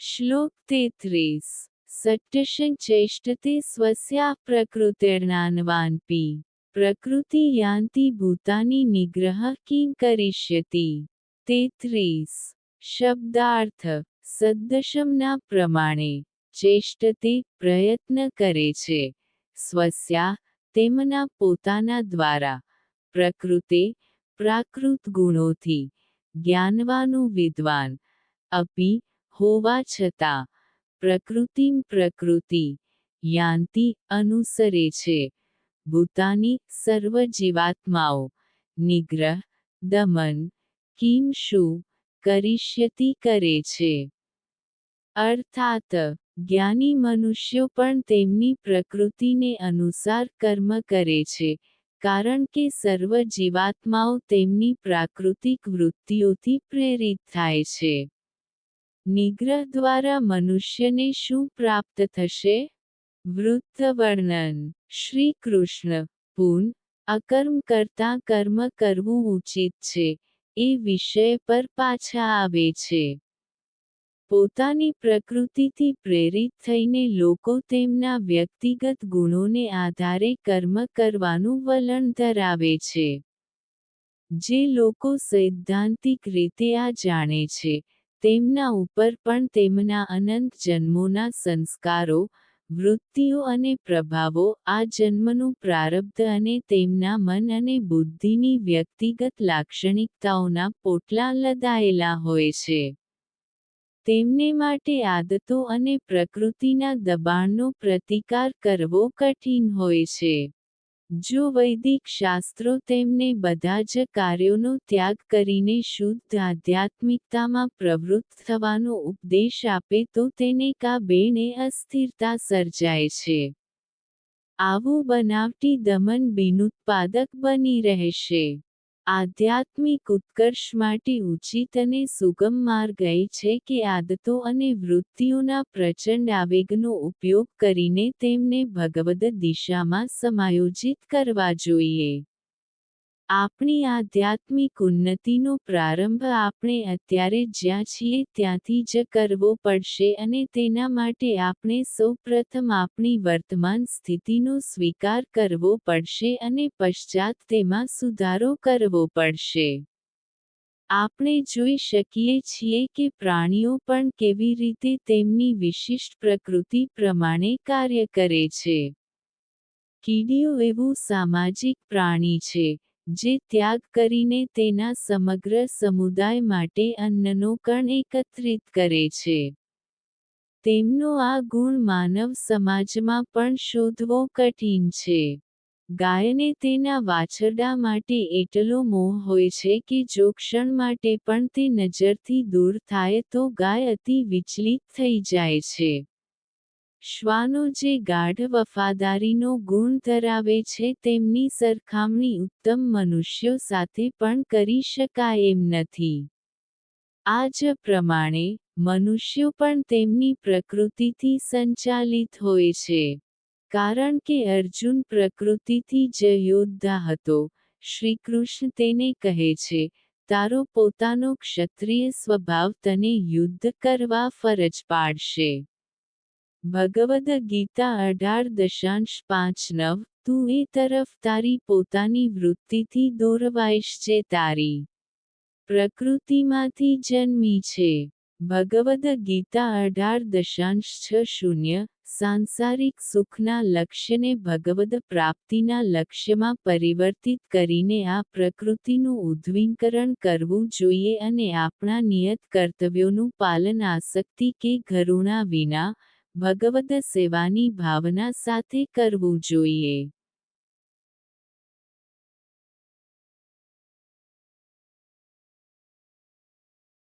શ્લોક તેત્રીસ સટ્ટશન ચેષ્ટતે સ્વસ્યા પ્રકૃતિર્નાનવાનપી પ્રકૃતિ યાંતિ ભૂતાની નિગ્રહ કિં કરિષ્યતિ તેત્રીસ શબ્દાર્થ સદ્દશમના પ્રમાણે ચેષ્ટતે પ્રયત્ન કરે છે સ્વસ્યા તેમના પોતાના દ્વારા પ્રકૃતે પ્રાકૃત ગુણોથી જ્ઞાનવાનું વિદ્વાન અપી હોવા છતાં, પ્રકૃતિમ પ્રકૃતિ, યાંતિ અનુસરે છે. ભૂતાની સર્વ જીવાત્માઓ, નિગ્રહ, દમન, કિમ શું કરિષ્યતિ કરે છે? અર્થાત, જ્ઞાની મનુષ્યો પણ તેમની પ્રકૃતિને અનુસાર કર્મ કરે છે, કારણ કે સર્વ જીવાત્માઓ તેમની પ્રાકૃતિક વૃત્તિઓથી પ્રેરિત થાય છે. નિગ્રહ દ્વારા મનુષ્યને શું પ્રાપ્ત થશે? વૃત્ત વર્ણન શ્રી કૃષ્ણ, પૂન, અકર્મ કરતા કર્મ કરવું ઉચિત છે. એ વિષય પર પાછા આવે છે. પોતાની પ્રકૃતિથી પ્રેરિત થઈને લોકો તેમના વ્યક્તિગત ગુણોને આધારે કર્મ કરવાનું વલણ ધરાવે છે. જે લોકો સૈદ્ધાંતિક રીતે આ જાણે છે. તેમના ઉપર પણ તેમના અનંત જન્મોના સંસ્કારો, વૃત્તિઓ અને પ્રભાવો આ જન્મનું પ્રારબ્ધ અને તેમના મન અને બુદ્ધિની વ્યક્તિગત લાક્ષણિકતાઓના પોટલા લદાયેલા હોય છે. તેમને માટે આદતો અને પ્રકૃતિના દબાણનો પ્રતિકાર કરવો કઠિન હોય છે. જો વૈદિક શાસ્ત્રો તેમને બધા જ કાર્યોનો ત્યાગ કરીને શુદ્ધ આધ્યાત્મિકતામાં પ્રવૃત્ત થવાનો ઉપદેશ આપે તો તેને કા બેને અસ્થિરતા સર્જાય છે. આવું બનાવટી દમન બિનુત્પાદક બની રહેશે. આધ્યાત્મિક ઉત્કર્ષ માટે ઉચિત અને સુગમ માર્ગ એ છે કે આદતો અને વૃત્તિઓના પ્રચંડ આવેગનો ઉપયોગ કરીને તેમને ભગવદ દિશામાં સમાયોજિત કરવા જોઈએ. આપણી આધ્યાત્મિક ઉન્નતિનો પ્રારંભ આપણે અત્યારે જ્યાં છીએ ત્યાંથી જ કરવો પડશે અને તેના માટે આપણે સૌપ્રથમ આપણી વર્તમાન સ્થિતિનો સ્વીકાર કરવો પડશે અને પશ્ચાત તેમાં સુધારો કરવો પડશે. આપણે જોઈ શકીએ છીએ કે પ્રાણીઓ પણ કેવી રીતે તેમની વિશિષ્ટ પ્રકૃતિ પ્રમાણે કાર્ય કરે છે. કીડીઓ એવું સામાજિક પ્રાણી છે. જે ત્યાગ કરીને તેના સમગ્ર સમુદાય માટે અન્નનો કણ એકત્રિત કરે છે. તેમનો આ ગુણ માનવ સમાજમાં પણ શોધવો કઠિન છે. ગાયને તેના વાછરડા માટે એટલો મોહ હોય છે કે જો ક્ષણ માટે પણ તે નજરથી દૂર થાય તો ગાય અતિ વિચલિત થઈ જાય છે. શ્વાનો જે ગાઢ વફાદારીનો ગુણ ધરાવે છે તેમની સરખામણી ઉત્તમ મનુષ્યો સાથે પણ કરી શકાય એમ નથી. આ જ પ્રમાણે, મનુષ્યો પણ તેમની પ્રકૃતિથી સંચાલિત હોય છે. કારણ કે અર્જુન પ્રકૃતિથી જ યોદ્ધા હતો, શ્રીકૃષ્ણ તેને કહે છે, તારો પોતાનો ક્ષત્રિય સ્વભાવ તને યુદ્ધ કરવા ફરજ પાડશે. ભગવદ ગીતા અઢાર દશાંશ પાંચ નવ, તું એ તરફ તારી પોતાની વૃત્તિથી દોરવાઈશ જે તારી પ્રકૃતિમાંથી જન્મી છે. ભગવદ ગીતા અઢાર દશાંશ છ શૂન્ય, સાંસારિક સુખના લક્ષ્યને ભગવદ પ્રાપ્તિના લક્ષ્યમાં પરિવર્તિત કરીને આ પ્રકૃતિનું ઉદ્વિંકરણ કરવું જોઈએ અને આપણા નિયત કર્તવ્યોનું પાલન આસક્તિ કે ઘરુણા વિના ભગવદ સેવાની ભાવના સાથે કરવું જોઈએ.